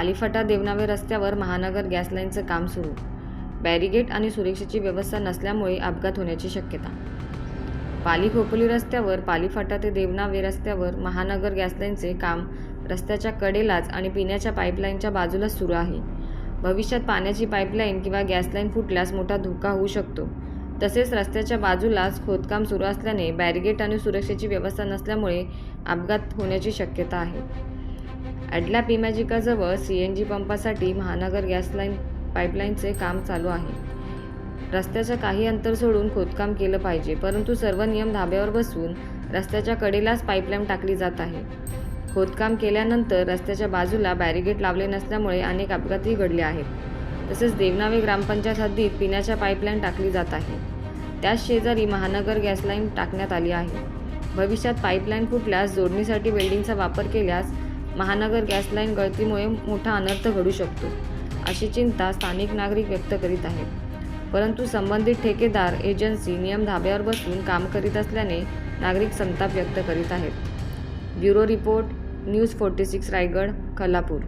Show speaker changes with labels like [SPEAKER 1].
[SPEAKER 1] पालीफटा देवनावे रस्त्यावर महानगर गॅस लाईनचं काम सुरू. बॅरिगेट आणि सुरक्षेची व्यवस्था नसल्यामुळे अपघात होण्याची शक्यता. पाली खोपोली रस्त्यावर पालीफटा ते देवनावे रस्त्यावर महानगर गॅस लाईनचे काम रस्त्याच्या कडेलाच आणि पिण्याच्या पाईपलाईनच्या बाजूलाच सुरू आहे. भविष्यात पाण्याची पाईपलाईन किंवा गॅस लाईन फुटल्यास मोठा धोका होऊ शकतो. तसेच रस्त्याच्या बाजूलाच खोदकाम सुरू असल्याने बॅरिगेट आणि सुरक्षेची व्यवस्था नसल्यामुळे अपघात होण्याची शक्यता आहे. अडला पिमॅजिकाजवळ सी एन जी पंपासाठी महानगर गॅस लाईन पाईपलाईनचे काम चालू आहे. रस्त्याच्या काही अंतर सोडून खोदकाम केलं पाहिजे परंतु सर्व नियम धाब्यावर बसवून रस्त्याच्या कडेलाच पाईपलाईन टाकली जात आहे. खोदकाम केल्यानंतर रस्त्याच्या बाजूला बॅरिगेट लावले नसल्यामुळे अनेक अपघातही घडले आहेत. तसेच देवनावे ग्रामपंचायत हद्दीत पिण्याच्या पाईपलाईन टाकली जात आहे. त्याच शेजारी महानगर गॅसलाईन टाकण्यात आली आहे. भविष्यात पाईपलाईन फुटल्यास जोडणीसाठी वेल्डिंगचा वापर केल्यास महानगर गॅस लाईन गळतीमुळे मोठा अनर्थ घडू शकतो अशी चिंता स्थानिक नागरिक व्यक्त करीत आहेत. परंतु संबंधित ठेकेदार एजन्सी नियम धाब्यावर बसून काम करीत असल्याने नागरिक संताप व्यक्त करीत आहेत. Bureau report news forty six Raigad Kolhapur.